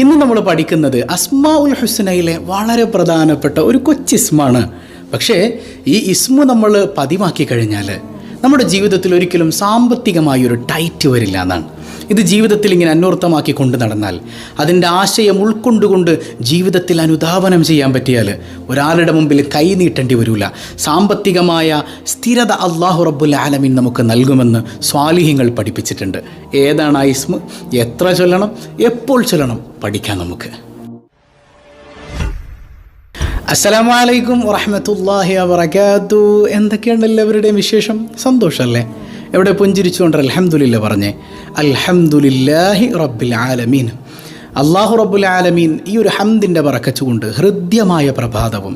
ഇന്ന് നമ്മൾ പഠിക്കുന്നത് അസ്മാ ഉൽ ഹുസനയിലെ വളരെ പ്രധാനപ്പെട്ട ഒരു കൊച്ചിസ്മാണ് പക്ഷേ ഈ ഇസ്മു നമ്മൾ പതിവാക്കി കഴിഞ്ഞാൽ നമ്മുടെ ജീവിതത്തിൽ ഒരിക്കലും സാമ്പത്തികമായൊരു ടൈറ്റ് വരില്ല എന്നാണ്. ഇത് ജീവിതത്തിൽ ഇങ്ങനെ അന്വർത്ഥമാക്കി കൊണ്ട് നടന്നാൽ അതിന്റെ ആശയം ഉൾക്കൊണ്ടുകൊണ്ട് ജീവിതത്തിൽ അനുധാവനം ചെയ്യാൻ പറ്റിയാൽ ഒരാളുടെ മുമ്പിൽ കൈ നീട്ടേണ്ടി വരില്ല സാമ്പത്തികമായ സ്ഥിരത അള്ളാഹു റബ്ബുൽ ആലമിൻ നമുക്ക് നൽകുമെന്ന് സ്വാലിഹ്യങ്ങൾ പഠിപ്പിച്ചിട്ടുണ്ട്. ഏതാണ് ആ എത്ര ചൊല്ലണം? എപ്പോൾ ചൊല്ലണം? പഠിക്കാം നമുക്ക്. അസ്സലാമു അലൈക്കും വറഹമത്തല്ലാഹി വബറകാത്തു എന്തൊക്കെയാണ് എല്ലാവരുടെയും വിശേഷം? സന്തോഷമല്ലേ? എവിടെ പുഞ്ചിരിച്ചുകൊണ്ട് അലഹമുല്ല പറഞ്ഞേ അൽഹംദുലില്ലാഹി റബ്ബിൽ ആലമീൻ. അള്ളാഹു റബ്ബുൽ ആലമീൻ ഈ ഒരു ഹംദിന്റെ പറക്കച്ചുകൊണ്ട് ഹൃദ്യമായ പ്രഭാതവും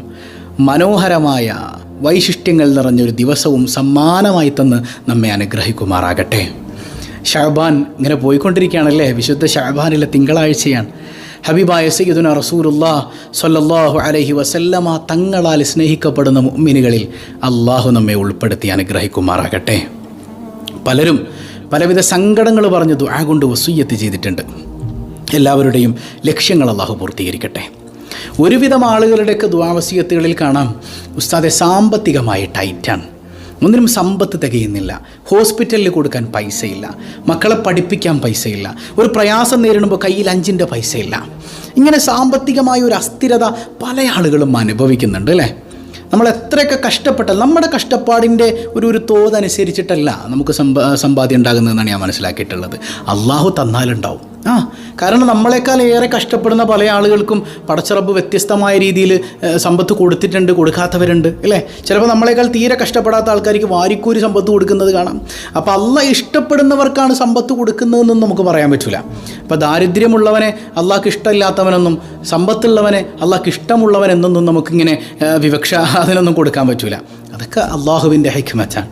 മനോഹരമായ വൈശിഷ്ട്യങ്ങൾ നിറഞ്ഞൊരു ദിവസവും സമ്മാനമായി തന്ന് നമ്മെ അനുഗ്രഹിക്കുമാറാകട്ടെ. ഷഹബാൻ ഇങ്ങനെ പോയിക്കൊണ്ടിരിക്കുകയാണല്ലേ? വിശുദ്ധ ഷഹബാനിലെ തിങ്കളാഴ്ചയാണ്. ഹബീബായ സയ്യിദുന റസൂലുല്ലാ സൊല്ലാഹു അലഹി വസല്ലമ തങ്ങളാൽ സ്നേഹിക്കപ്പെടുന്ന മുഅ്മിനുകളിൽ അള്ളാഹു നമ്മെ ഉൾപ്പെടുത്തി അനുഗ്രഹിക്കുമാറാകട്ടെ. പലരും പലവിധ സങ്കടങ്ങൾ പറഞ്ഞ് ദുആ കൊണ്ട് വസൂയത്ത് ചെയ്തിട്ടുണ്ട്. എല്ലാവരുടെയും ലക്ഷ്യങ്ങൾ അള്ളാഹു പൂർത്തീകരിക്കട്ടെ. ഒരുവിധം ആളുകളുടെയൊക്കെ ദുവാവസീയത്തുകളിൽ കാണാം ഉസ്താദെ സാമ്പത്തികമായി ടൈറ്റാണ്. ഒന്നിനും സമ്പത്ത് തികയുന്നില്ല ഹോസ്പിറ്റലിൽ കൊടുക്കാൻ പൈസയില്ല മക്കളെ പഠിപ്പിക്കാൻ പൈസയില്ല ഒരു പ്രയാസം നേരിടുമ്പോൾ കയ്യിൽ അഞ്ചിന്റെ പൈസയില്ല. ഇങ്ങനെ സാമ്പത്തികമായ ഒരു അസ്ഥിരത പല ആളുകളും അനുഭവിക്കുന്നുണ്ട് അല്ലേ? നമ്മൾ എത്രയൊക്കെ കഷ്ടപ്പെട്ടാൽ നമ്മുടെ കഷ്ടപ്പാടിന്റെ ഒരു ഒരു തോതനുസരിച്ചിട്ടല്ല നമുക്ക് സമ്പ സമ്പാദ്യം ഉണ്ടാകുന്നതെന്നാണ് ഞാൻ മനസ്സിലാക്കിയിട്ടുള്ളത്. അള്ളാഹു തന്നാലുണ്ടാവും. ആ കാരണം നമ്മളെക്കാൾ ഏറെ കഷ്ടപ്പെടുന്ന പല ആളുകൾക്കും പടച്ചിറപ്പ് വ്യത്യസ്തമായ രീതിയിൽ സമ്പത്ത് കൊടുത്തിട്ടുണ്ട് കൊടുക്കാത്തവരുണ്ട് അല്ലേ? ചിലപ്പോൾ നമ്മളെക്കാൾ തീരെ കഷ്ടപ്പെടാത്ത ആൾക്കാർക്ക് വാരിക്കൂരി സമ്പത്ത് കൊടുക്കുന്നത് കാണാം. അപ്പോൾ അല്ല ഇഷ്ടപ്പെടുന്നവർക്കാണ് സമ്പത്ത് കൊടുക്കുന്നതെന്നും നമുക്ക് പറയാൻ പറ്റില്ല അപ്പോൾ ദാരിദ്ര്യമുള്ളവനെ അള്ളാഹ്ക്ക് ഇഷ്ടമില്ലാത്തവനെന്നും സമ്പത്തുള്ളവനെ അള്ളാഹ്ക്ക് ഇഷ്ടമുള്ളവനെന്നൊന്നും നമുക്കിങ്ങനെ വിവക്ഷ അതിനൊന്നും കൊടുക്കാൻ പറ്റില്ല അതൊക്കെ അള്ളാഹുവിന്റെ ഹൈക്കുമച്ചാണ്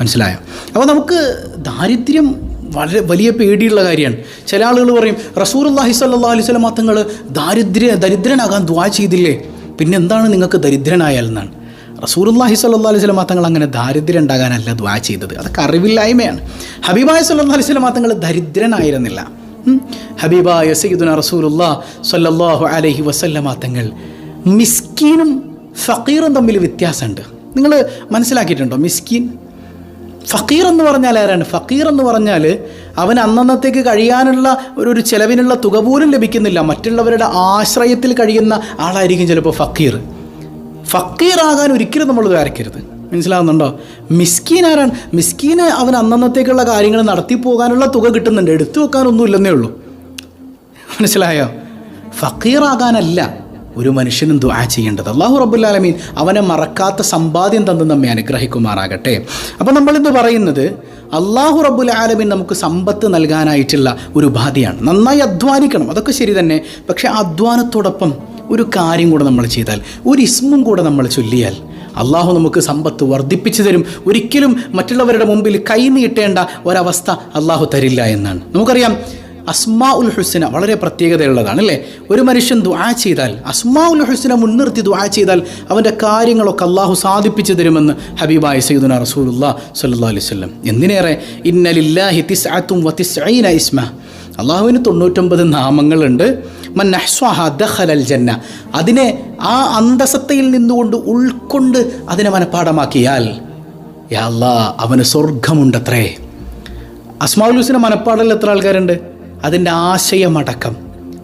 മനസ്സിലായോ? അപ്പോൾ നമുക്ക് ദാരിദ്ര്യം വളരെ വലിയ പേടിയുള്ള കാര്യമാണ്. ചില ആളുകൾ പറയും റസൂർ അള്ളാഹി സല്ലാ അലൈഹി സ്വലം തങ്ങൾ ദാരിദ്ര്യ ദരിദ്രനാകാൻ ദ്വാ ചെയ്തില്ലേ? പിന്നെ എന്താണ് നിങ്ങൾക്ക് ദരിദ്രനായാൽ എന്നാണ്. റസൂർ അള്ളാഹി സല്ലാ അലൈഹി സ്വലം തങ്ങൾ അങ്ങനെ ദാരിദ്ര്യം ഉണ്ടാകാനല്ല ദ്വാ ചെയ്തത്. അതൊക്കെ അറിവില്ലായ്മയാണ്. ഹബീബായ സല്ലാ അലൈഹി സ്വലം തങ്ങൾ ദരിദ്രനായിരുന്നില്ല. ഹബീബായ സയ്യിദുന റസൂലുല്ലാ സല്ലാഹു അലൈഹി വസല്ലമ തങ്ങൾ മിസ്കീനും ഫക്കീറും തമ്മിൽ വ്യത്യാസമുണ്ട്. നിങ്ങൾ മനസ്സിലാക്കിയിട്ടുണ്ടോ? മിസ്കീൻ ഫക്കീർ എന്ന് പറഞ്ഞാൽ ആരാണ്? ഫക്കീർ എന്ന് പറഞ്ഞാൽ അവൻ അന്നന്നത്തേക്ക് കഴിയാനുള്ള ഒരു ഒരു ചെലവിനുള്ള തുക പോലും ലഭിക്കുന്നില്ല. മറ്റുള്ളവരുടെ ആശ്രയത്തിൽ കഴിയുന്ന ആളായിരിക്കും ചിലപ്പോൾ ഫക്കീർ. ഫക്കീറാകാൻ ഒരിക്കലും നമ്മൾ വരയ്ക്കരുത് മനസ്സിലാകുന്നുണ്ടോ മിസ്കീൻ ആരാണ്? മിസ്കീന് അവൻ അന്നന്നത്തേക്കുള്ള കാര്യങ്ങൾ നടത്തി പോകാനുള്ള തുക കിട്ടുന്നുണ്ട്. എടുത്തു വെക്കാനൊന്നും ഇല്ലെന്നേ ഉള്ളൂ. മനസ്സിലായോ? ഫക്കീറാകാനല്ല ഒരു മനുഷ്യനും ദുആ ചെയ്യേണ്ടത്. അള്ളാഹു റബ്ബുല്ലാലമീൻ അവനെ മറക്കാത്ത സമ്പാദ്യം തന്ന് നമ്മെ അനുഗ്രഹിക്കുമാറാകട്ടെ. അപ്പോൾ നമ്മളിന്ന് പറയുന്നത് അള്ളാഹു റബ്ബുൽ ആലമീൻ നമുക്ക് സമ്പത്ത് നൽകാനായിട്ടുള്ള ഒരു ഉപാധിയാണ്. നന്നായി അധ്വാനിക്കണം അതൊക്കെ ശരി തന്നെ. പക്ഷേ അധ്വാനത്തോടൊപ്പം ഒരു കാര്യം കൂടെ നമ്മൾ ചെയ്താൽ ഒരു ഇസ്മും കൂടെ നമ്മൾ ചൊല്ലിയാൽ അള്ളാഹു നമുക്ക് സമ്പത്ത് വർദ്ധിപ്പിച്ചു തരും. ഒരിക്കലും മറ്റുള്ളവരുടെ മുമ്പിൽ കൈ നീട്ടേണ്ട ഒരവസ്ഥ അള്ളാഹു തരില്ല എന്നാണ്. നമുക്കറിയാം അസ്മാ ഉൽ ഹുസ്ന വളരെ പ്രത്യേകതയുള്ളതാണ് അല്ലേ? ഒരു മനുഷ്യൻ ദുആ ചെയ്താൽ അസ്മാ ഉൽ ഹുസ്ന മുൻനിർത്തി ദുആ ചെയ്താൽ അവന്റെ കാര്യങ്ങളൊക്കെ അള്ളാഹു സാധിപ്പിച്ചു തരുമെന്ന് ഹബീബായ സയ്യിദുന റസൂലുല്ലാ സല്ലാ അലൈഹി എന്തിനേറെ തിസ്ഈന ഇസ്മ. അള്ളാഹുവിന് തൊണ്ണൂറ്റൊമ്പത് നാമങ്ങളുണ്ട്. ദഖലൽ ജന്ന. അതിനെ ആ അന്തസത്തയിൽ നിന്നുകൊണ്ട് ഉൾക്കൊണ്ട് അതിനെ മനഃപ്പാടമാക്കിയാൽ യാ അവന് സ്വർഗമുണ്ടത്രേ അസ്മാഉൽ ഹുസ്ന മനപ്പാടിൽ എത്ര ആൾക്കാരുണ്ട്? അതിന്റെ ആശയമടക്കം.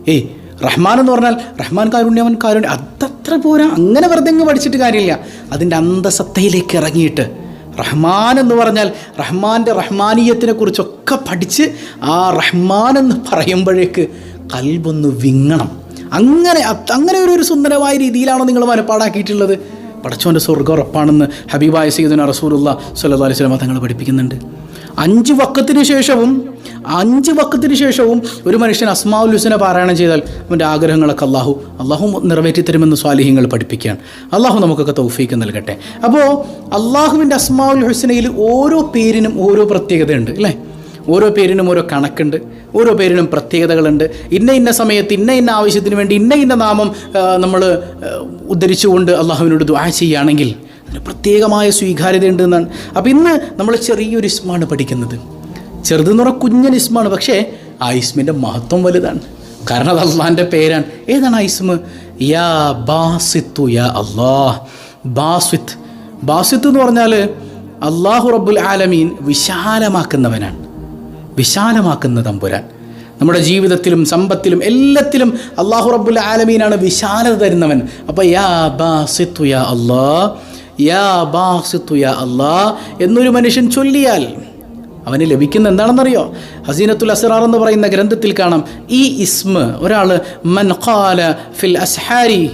ഏയ് റഹ്മാൻ എന്ന് പറഞ്ഞാൽ റഹ്മാൻ കാരുണ്യവൻ കാരുണ്യം. അതത്ര പോരാ അങ്ങനെ വെറുതെ പഠിച്ചിട്ട് കാര്യമില്ല. അതിന്റെ അന്തസത്തയിലേക്ക് ഇറങ്ങിയിട്ട് റഹ്മാൻ എന്ന് പറഞ്ഞാൽ റഹ്മാന്റെ റഹ്മാനീയത്തിനെ കുറിച്ചൊക്കെ പഠിച്ച് ആ റഹ്മാൻ എന്ന് പറയുമ്പോഴേക്ക് കൽബൊന്ന് വിങ്ങണം. അങ്ങനെ അങ്ങനെ ഒരു സുന്ദരമായ രീതിയിലാണോ നിങ്ങൾ മനപ്പാടാക്കിയിട്ടുള്ളത്? പടച്ചോന്റെ സ്വർഗം ഉറപ്പാണെന്ന് ഹബീബായ സയ്യിദുന റസൂലുള്ള സല്ലാ അലൈഹി വസല്ലം തങ്ങൾ പഠിപ്പിക്കുന്നുണ്ട്. അഞ്ച് വക്കത്തിന് ശേഷവും അഞ്ച് വക്കത്തിന് ശേഷവും ഒരു മനുഷ്യൻ അസ്മാഉൽ ഹുസനെ പാരായണം ചെയ്താൽ അവന്റെ ആഗ്രഹങ്ങളൊക്കെ അള്ളാഹു അള്ളാഹു നിറവേറ്റിത്തരുമെന്ന് സ്വാലിഹ്യങ്ങൾ പഠിപ്പിക്കുകയാണ്. അള്ളാഹു നമുക്കൊക്കെ തൗഫീക്ക് നൽകട്ടെ. അപ്പോൾ അള്ളാഹുവിന്റെ അസ്മാഉൽ ഹുസ്നയിൽ ഓരോ പേരിനും ഓരോ പ്രത്യേകതയുണ്ട് അല്ലേ? ഓരോ പേരിനും ഓരോ കണക്കുണ്ട് ഓരോ പേരിനും പ്രത്യേകതകളുണ്ട്. ഇന്ന ഇന്ന സമയത്ത് ഇന്ന ഇന്ന ആവശ്യത്തിന് വേണ്ടി ഇന്ന ഇന്ന നാമം നമ്മൾ ഉദ്ധരിച്ചുകൊണ്ട് അള്ളാഹുവിനോട് ദ്വാ ചെയ്യുകയാണെങ്കിൽ അതിന് പ്രത്യേകമായ സ്വീകാര്യതയുണ്ട് എന്നാണ് അപ്പോൾ ഇന്ന് നമ്മൾ ചെറിയൊരു ഇസ്മാണ് പഠിക്കുന്നത്. ചെറുതെന്ന് പറഞ്ഞാൽ കുഞ്ഞൻ ഇസ്മാണ് പക്ഷേ ആ ഇസ്മിന്റെ മഹത്വം വലുതാണ്. കാരണം അത് അള്ളാഹിന്റെ പേരാണ്. ഏതാണ് ആ ഇസ്മ യാ ബാസിത്തു യാ അള്ളാഹ്. ബാസിത്ത്. ബാസിത്ത് എന്ന് പറഞ്ഞാൽ അള്ളാഹു റബ്ബുൽ ആലമീൻ വിശാലമാക്കുന്നവനാണ്. വിശാലമാക്കുന്ന തമ്പുരാൻ. നമ്മുടെ ജീവിതത്തിലും സമ്പത്തിലും എല്ലാത്തിലും അള്ളാഹു റബ്ബുൽ ആലമീനാണ് വിശാലത തരുന്നവൻ. അപ്പോൾ യാ ബാസിത്തു യാ അള്ളാ യാ ബാസിത്തു യാ അള്ളാ എന്നൊരു മനുഷ്യൻ ചൊല്ലിയാൽ അവന് ലഭിക്കുന്ന എന്താണെന്നറിയോ? ഹസീനത്തുൽ അസറാർ എന്ന് പറയുന്ന ഗ്രന്ഥത്തിൽ കാണാം. ഈ ഇസ്മ ഒരാൾ മൻ ഖാല ഫിൽ അസ്ഹാരി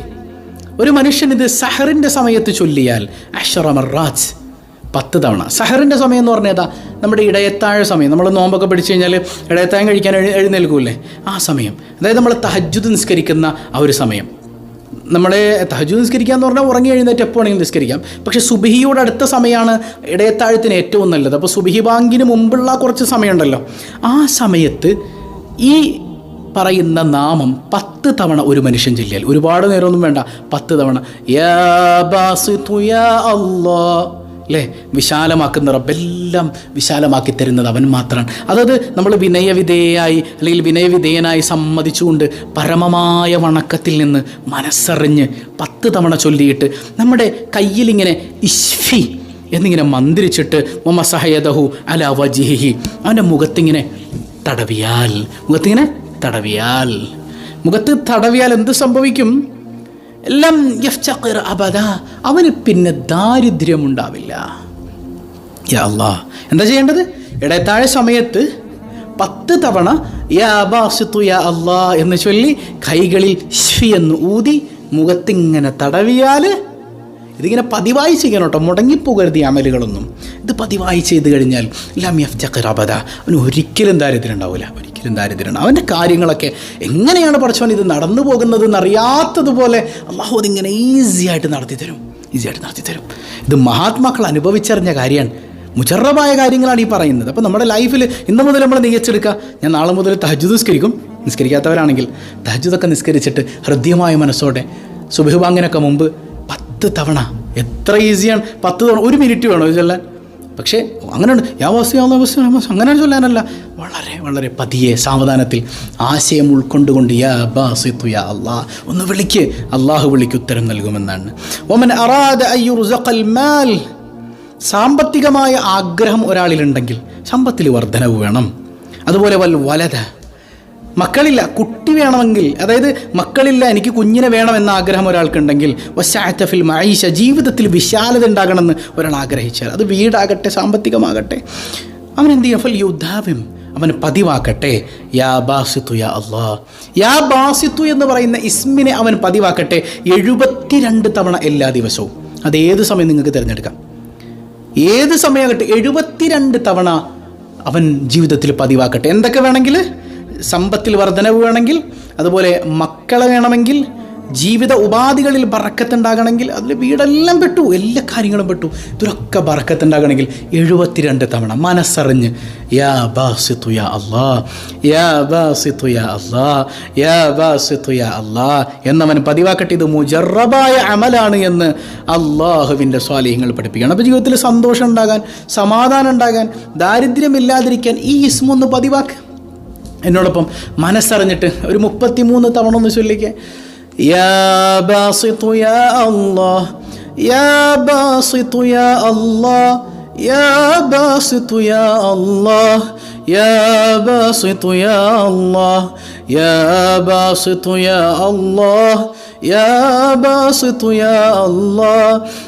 ഒരു മനുഷ്യൻ ഇത് സഹറിന്റെ സമയത്ത് ചൊല്ലിയാൽ അഷറമറാജ് പത്ത് തവണ. സഹറിന്റെ സമയം എന്ന് പറഞ്ഞാൽ ഏതാ? നമ്മുടെ ഇടയത്താഴ സമയം. നമ്മൾ നോമ്പൊക്കെ പിടിച്ചു കഴിഞ്ഞാൽ ഇടയത്താഴം കഴിക്കാൻ എഴുന്നേൽക്കൂല്ലേ? ആ സമയം. അതായത് നമ്മൾ തഹജ്ജുദ് നിസ്കരിക്കുന്ന ആ ഒരു സമയം. നമ്മളെ തഹജു നിസ്കരിക്കുക എന്ന് പറഞ്ഞാൽ ഉറങ്ങി എഴുന്നേറ്റ് എപ്പോൾ വേണമെങ്കിലും നിസ്കരിക്കാം. പക്ഷേ സുബിഹിയോട് അടുത്ത സമയമാണ് ഇടയത്താഴത്തിന് ഏറ്റവും നല്ലത്. അപ്പോൾ സുബിഹി ബാങ്കിന് മുമ്പുള്ള കുറച്ച് സമയമുണ്ടല്ലോ. ആ സമയത്ത് ഈ പറയുന്ന നാമം പത്ത് തവണ ഒരു മനുഷ്യൻ ചൊല്ലിയാൽ. ഒരുപാട് നേരമൊന്നും വേണ്ട. പത്ത് തവണ. യാ ബാസിതു യാ അല്ലേ വിശാലമാക്കുന്ന റബ്ബെല്ലാം വിശാലമാക്കി തരുന്നത് അവൻ മാത്രമാണ് അതായത് നമ്മൾ വിനയവിധേയായി അല്ലെങ്കിൽ വിനയവിധേയനായി സമ്മതിച്ചുകൊണ്ട് പരമമായ വണക്കത്തിൽ നിന്ന് മനസ്സറിഞ്ഞ് പത്ത് തവണ ചൊല്ലിയിട്ട് നമ്മുടെ കയ്യിലിങ്ങനെ ഇഷ്ഫി എന്നിങ്ങനെ മന്ത്രിച്ചിട്ട് മൊമസഹയദഹു അല വജിഹി അവന്റെ മുഖത്തിങ്ങനെ തടവിയാൽ. മുഖത്തിങ്ങനെ തടവിയാൽ. മുഖത്ത് തടവിയാൽ എന്ത് സംഭവിക്കും? ലം അബദ. അവന് പിന്നെ ദാരിദ്ര്യമുണ്ടാവില്ല. യാ എന്താ ചെയ്യേണ്ടത്? ഇടത്താഴ സമയത്ത് പത്ത് തവണ യാ എന്ന് ചൊല്ലി കൈകളിൽ ഷ്വി എന്ന് ഊതി മുഖത്തിങ്ങനെ തടവിയാൽ ഇതിങ്ങനെ പതിവായി ചെയ്യണം കേട്ടോ മുടങ്ങിപ്പോകരുത് ഈ അമലുകളൊന്നും. ഇത് പതിവായി ചെയ്ത് കഴിഞ്ഞാൽ ലം യഫ്ചഖിർ അബദ. അവന് ഒരിക്കലും ദാരിദ്ര്യം ഉണ്ടാവില്ല ഒരിക്കലും ദാരിദ്ര്യമാണ്. അവന്റെ കാര്യങ്ങളൊക്കെ എങ്ങനെയാണ് പഠിച്ചവൻ ഇത് നടന്നു പോകുന്നത് എന്നറിയാത്തതുപോലെ അള്ളാഹു അതിങ്ങനെ ഈസി ആയിട്ട് നടത്തി തരും. ഈസി ആയിട്ട് നടത്തി തരും. ഇത് മഹാത്മാക്കൾ അനുഭവിച്ചറിഞ്ഞ കാര്യമാണ്. മുജറബായ കാര്യങ്ങളാണ് ഈ പറയുന്നത്. അപ്പോൾ നമ്മുടെ ലൈഫിൽ ഇന്ന് മുതൽ നമ്മൾ നിയച്ചെടുക്കുക ഞാൻ നാളെ മുതൽ തഹജു നിസ്കരിക്കും. നിസ്കരിക്കാത്തവരാണെങ്കിൽ തഹജുദൊക്കെ നിസ്കരിച്ചിട്ട് ഹൃദ്യമായ മനസ്സോടെ സുബിഹുബാങ്ങിനൊക്കെ മുമ്പ് പത്ത് തവണ. എത്ര ഈസിയാണ് പത്ത് തവണ ഒരു മിനിറ്റ് വേണോ ചൊല്ലാൻ പക്ഷേ അങ്ങനെയുണ്ട് യാവാസി അങ്ങനെ ചൊല്ലാനല്ല. വളരെ വളരെ പതിയെ സാവധാനത്തിൽ ആശയം ഉൾക്കൊണ്ടുകൊണ്ട് യാ ബാസിത്തു യാ അള്ളാ ഒന്ന് വിളിക്ക്. അള്ളാഹു വിളിക്ക് ഉത്തരം നൽകുമെന്നാണ്. ഒമൻ അറാദ മാൽ സാമ്പത്തികമായ ആഗ്രഹം ഒരാളിലുണ്ടെങ്കിൽ സമ്പത്തിൽ വർധനവ് വേണം. അതുപോലെ വൽ വലത മക്കളില്ല കുട്ടി വേണമെങ്കിൽ അതായത് മക്കളില്ല എനിക്ക് കുഞ്ഞിനെ വേണമെന്ന ആഗ്രഹം ഒരാൾക്കുണ്ടെങ്കിൽ വശാറ്റഫിൽ മൈഷ ജീവിതത്തിൽ വിശാലത ഉണ്ടാകണമെന്ന് ഒരാൾ ആഗ്രഹിച്ചാൽ അത് വീടാകട്ടെ സാമ്പത്തികമാകട്ടെ. അവൻ എന്ത് ചെയ്യും? ഫൽ യുദ്ധാവിം അവൻ പതിവാക്കട്ടെ. യാ ബാസിത്തു യാ അള്ളാ. യാ ബാസിത്തു എന്ന് പറയുന്ന ഇസ്മിനെ അവൻ പതിവാക്കട്ടെ എഴുപത്തിരണ്ട് തവണ എല്ലാ ദിവസവും. അത് ഏത് സമയം നിങ്ങൾക്ക് തിരഞ്ഞെടുക്കാം? ഏത് സമയമാകട്ടെ എഴുപത്തിരണ്ട് തവണ അവൻ ജീവിതത്തിൽ പതിവാക്കട്ടെ. എന്തൊക്കെ വേണമെങ്കിൽ? സമ്പത്തിൽ വർധനവ് വേണമെങ്കിൽ അതുപോലെ മക്കളെ വേണമെങ്കിൽ ജീവിത ഉപാധികളിൽ ബറക്കത്തുണ്ടാകണമെങ്കിൽ അതിൽ വീടെല്ലാം പെട്ടു എല്ലാ കാര്യങ്ങളും പെട്ടു. ഇതൊക്കെ ബറക്കത്തുണ്ടാകണമെങ്കിൽ എഴുപത്തിരണ്ട് തവണ മനസ്സറിഞ്ഞ് യാ ബാസിത്തു യാ അള്ളാ യാ ബാസിത്തു യാ അള്ളാ യാ ബാസിത്തു യാ അള്ളാ എന്നവൻ പതിവാക്കട്ടെ ഇത് മുജറബായ അമലാണ് എന്ന് അള്ളാഹുവിന്റെ സ്വാലിഹ്യങ്ങൾ പഠിപ്പിക്കണം അപ്പോൾ ജീവിതത്തിൽ സന്തോഷം ഉണ്ടാകാൻ സമാധാനം ഉണ്ടാകാൻ ദാരിദ്ര്യമില്ലാതിരിക്കാൻ ഈ ഇസ്മൊന്ന് പതിവാക്കുക എന്നോടൊപ്പം മനസ്സറിഞ്ഞിട്ട് ഒരു മുപ്പത്തിമൂന്ന് തവണ ഒന്ന് ചൊല്ലിക്കേ യാ ബാസിത്തു യാ അല്ലാഹ് യാ ബാസിത്തു യാ അല്ലാഹ് യാ ബാസിത്തു യാ അല്ലാഹ് യാ ബാസിത്തു യാ അല്ലാഹ് യാ ബാസിത്തു യാ അല്ലാഹ് يا باسط يا الله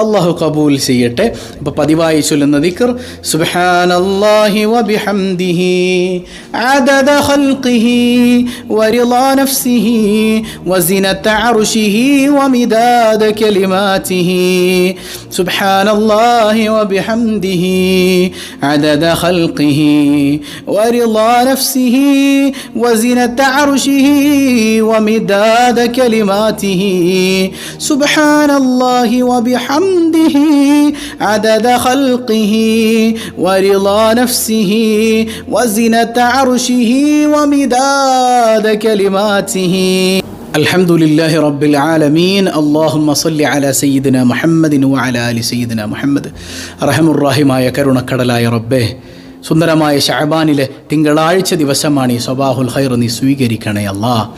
അള്ളാഹു കബൂൽ ചെയ്യട്ടെ. അപ്പോൾ പതിവായി ചൊല്ലുന്ന ദിക്കർ സുബ്ഹാനല്ലാഹി വബിഹംദിഹി അദദ ഖൽഖിഹി വരിളാ നഫ്സിഹി വസിനത അർശിഹി വമിദാദ കലിമാതിഹി സുബ്ഹാനല്ലാഹി വബിഹംദിഹി അദദ ഖൽഖിഹി വരിളാ നഫ്സിഹി وزنة عرشه ومداد كلماته سبحان الله وحمده عدد خلقه ورضا نفسه وزنة عرشه ومداد كلماته. الحمد لله رب العالمين. اللهم صل على سيدنا محمد وعلى آل سيدنا محمد. رحم الرحيم يا كرنا كرلا يا ربه. സുന്ദരമായ ഷാബാനിലെ തിങ്കളാഴ്ച ദിവസമാണ് ഈ സ്വബാഹുൽ ഹൈർ നീ സ്വീകരിക്കണേ അല്ലാ.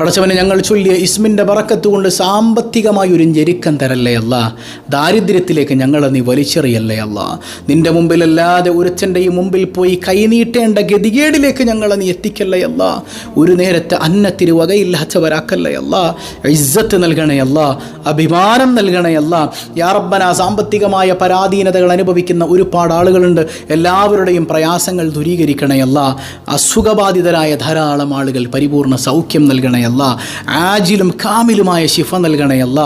പടച്ചവനെ ഞങ്ങൾ ചൊല്ലിയ ഇസ്മിന്റെ പറക്കത്തുകൊണ്ട് സാമ്പത്തികമായി ഒരു ഞെരുക്കം തരല്ലേ അല്ല. ദാരിദ്ര്യത്തിലേക്ക് ഞങ്ങളെ നീ വലിച്ചെറിയല്ലേ അല്ല. നിന്റെ മുമ്പിലല്ലാതെ ഒരുത്തന്റെ മുമ്പിൽ പോയി കൈനീട്ടേണ്ട ഗതികേടിലേക്ക് ഞങ്ങളെ നീ എത്തിക്കല്ലേ അല്ല. ഒരു നേരത്തെ അന്നത്തിന് വകയില്ലാത്തവരാക്കല്ലേ അല്ല. ഇസ്സത്ത് നൽകണേ അല്ല. അഭിമാനം നൽകണേ അല്ല. യാറബ്ബന സാമ്പത്തികമായ പരാധീനതകൾ അനുഭവിക്കുന്ന ഒരുപാട് ആളുകളുണ്ട്. എല്ലാവരുടെയും പ്രയാസങ്ങൾ ദൂരീകരിക്കണയല്ല അസുഖബാധിതരായ ധാരാളം ആളുകൾ പരിപൂർണ സൗഖ്യം നൽകണയല്ല ആജിലും കാമിലുമായ ശിഫ നൽകണയല്ല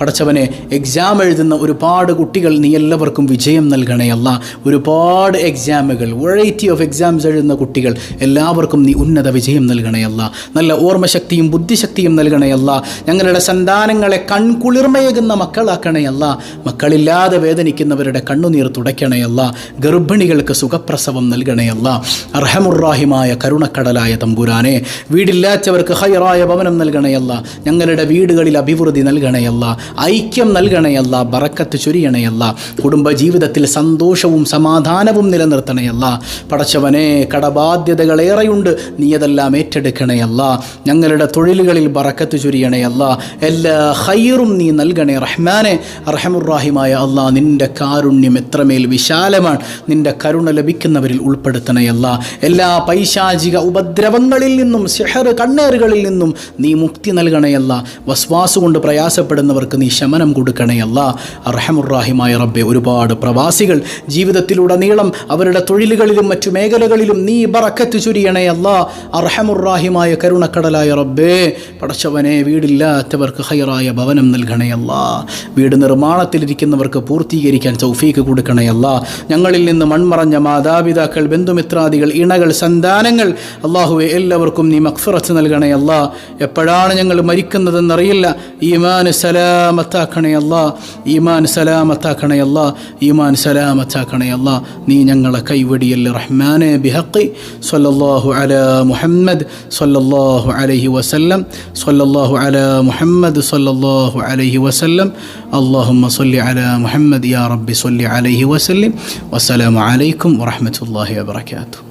പടച്ചവനെ എക്സാം എഴുതുന്ന ഒരുപാട് കുട്ടികൾ നീ എല്ലാവർക്കും വിജയം നൽകണയല്ല ഒരുപാട് എക്സാമുകൾ വെറൈറ്റി ഓഫ് എക്സാംസ് എഴുതുന്ന കുട്ടികൾ എല്ലാവർക്കും നീ ഉന്നത വിജയം നൽകണയല്ല നല്ല ഓർമ്മശക്തിയും ബുദ്ധിശക്തിയും നൽകണയല്ല ഞങ്ങളുടെ സന്താനങ്ങളെ കൺകുളിർമയേകുന്ന മക്കളാക്കണയല്ല മക്കളില്ലാതെ വേദനിക്കുന്നവരുടെ കണ്ണുനീർ തുടയ്ക്കണയല്ല ഗർഭിണികൾക്ക് സുഖപ്രസവം നൽകണയല്ല അർഹമുറാഹിമായ കരുണക്കടലായ തമ്പുരാനെ വീടില്ലാത്തവർക്ക് ഹൈറായ ഭവനം നൽകണയല്ല ഞങ്ങളുടെ വീടുകളിൽ അഭിവൃദ്ധി നൽകണയല്ല ഐക്യം നൽകണയല്ല ബറക്കത്ത് ചൊരിയണയല്ല കുടുംബ ജീവിതത്തിൽ സന്തോഷവും സമാധാനവും നിലനിർത്തണയല്ല പടച്ചവനെ കടബാധ്യതകളേറെയുണ്ട്. നീ അതെല്ലാം ഏറ്റെടുക്കണയല്ല ഞങ്ങളുടെ തൊഴിലുകളിൽ ബറക്കത്ത് ചൊരിയണയല്ല എല്ലാ ഹൈറും നീ നൽകണേ റഹ്മാനെ. അർഹമുറാഹിമായ അള്ളാ നിന്റെ കാരുണ്യം എത്രമേൽ വിശാലമാണ്. നിന്റെ കരുണ ലഭിക്കുന്നവരിൽ ഉൾപ്പെടുത്തണയല്ല എല്ലാ പൈശാചിക ഉപദ്രവങ്ങളിൽ നിന്നും സിഹർ കണ്ണേറുകളിൽ നിന്നും നീ മുക്തി നൽകണയല്ല വസ്വാസ് കൊണ്ട് പ്രയാസപ്പെടുന്നവർക്ക് നീ ശമനം കൊടുക്കണയല്ല അർഹമുറാഹിമായ റബ്ബെ ഒരുപാട് പ്രവാസികൾ ജീവിതത്തിലുടനീളം അവരുടെ തൊഴിലുകളിലും മറ്റു മേഖലകളിലും നീ ബറക്കത്ത് ചുരിയണയല്ല അർഹമുറാഹിമായ കരുണക്കടലായ റബ്ബേ പടച്ചവനെ വീടില്ലാത്തവർക്ക് ഹയറായ ഭവനം നൽകണയല്ല വീട് നിർമ്മാണത്തിലിരിക്കുന്നവർക്ക് പൂർത്തീകരിക്കാൻ ചൗഫീക്ക് കൊടുക്കണയല്ല ഞങ്ങളിൽ നിന്ന് മൺമറഞ്ഞ മാതാപിതാക്കൾ ബന്ധുമിത്രാദികൾ ഇണകൾ സന്താനങ്ങൾ അള്ളാഹുവെ എല്ലാവർക്കും നീ നൽകണേ നൽകണയല്ല എപ്പോഴാണ് ഞങ്ങൾ മരിക്കുന്നതെന്നറിയില്ല. ഈമാൻ സലാമത്താക്കണേ സലാമത്താക്കണയല്ല ഈമാൻ സലാമത്താക്കണേ സലാമത്താക്കണയല്ല ഈമാൻ സലാമത്താക്കണേ സലാമത്താക്കണയല്ല നീ ഞങ്ങളെ കൈവടിയല്ല റഹ്മാനെ ബിഹക്കി സല്ലല്ലാഹു അല മുഹമ്മദ് സല്ലല്ലാഹു അലൈഹി വസല്ലം. സല്ലല്ലാഹു അല മുഹമ്മദ് സല്ലല്ലാഹു അലൈഹി വസല്ലം. اللهم صل على محمد يا رب صل عليه وسلم والسلام عليكم ورحمة الله وبركاته.